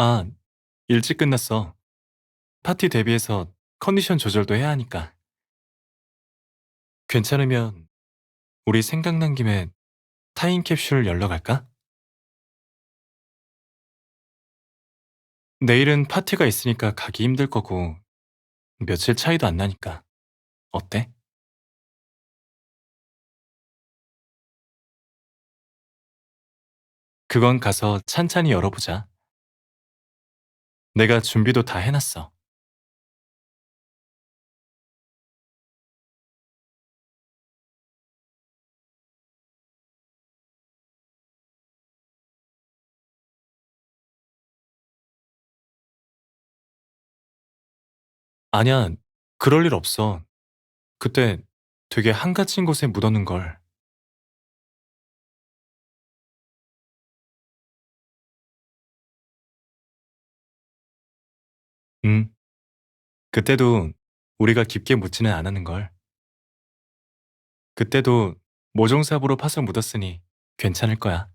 아, 일찍 끝났어. 파티 대비해서 컨디션 조절도 해야 하니까. 괜찮으면 우리 생각난 김에 타임캡슐 열러 갈까? 내일은 파티가 있으니까 가기 힘들 거고 며칠 차이도 안 나니까. 어때? 그건 가서 찬찬히 열어보자. 내가 준비도 다 해놨어. 아니야, 그럴 일 없어. 그때 되게 한가진 곳에 묻어놓은 걸. 응. 그때도 우리가 깊게 묻지는 않았는 걸. 그때도 모종삽으로 파서 묻었으니 괜찮을 거야.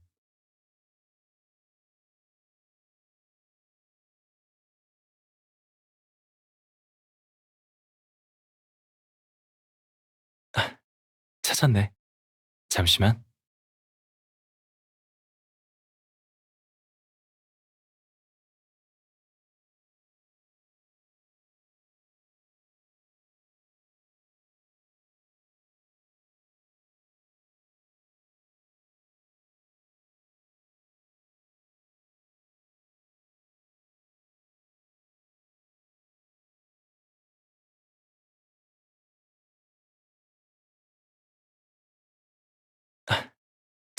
찾았네. 잠시만.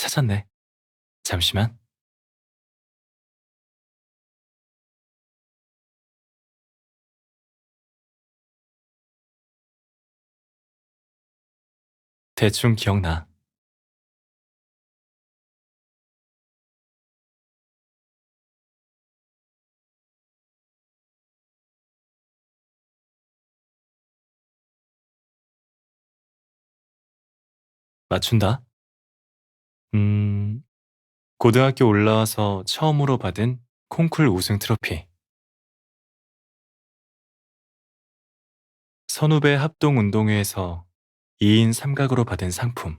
찾았네. 잠시만. 대충 기억나. 맞춘다. 음, 고등학교 올라와서 처음으로 받은 콩쿨 우승 트로피. 선후배 합동 운동회에서 2인 삼각으로 받은 상품.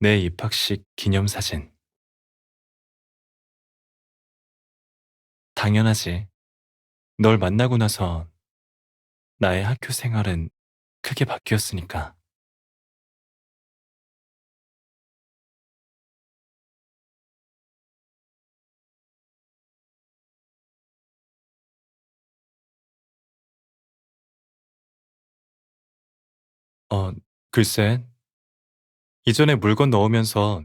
내 입학식 기념사진. 당연하지. 널 만나고 나서 나의 학교 생활은 크게 바뀌었으니까. 어, 글쎄, 이전에 물건 넣으면서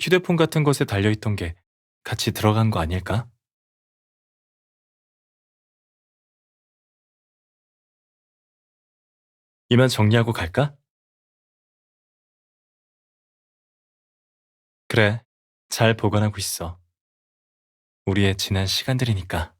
휴대폰 같은 것에 달려있던 게 같이 들어간 거 아닐까? 이만 정리하고 갈까? 그래, 잘 보관하고 있어. 우리의 지난 시간들이니까.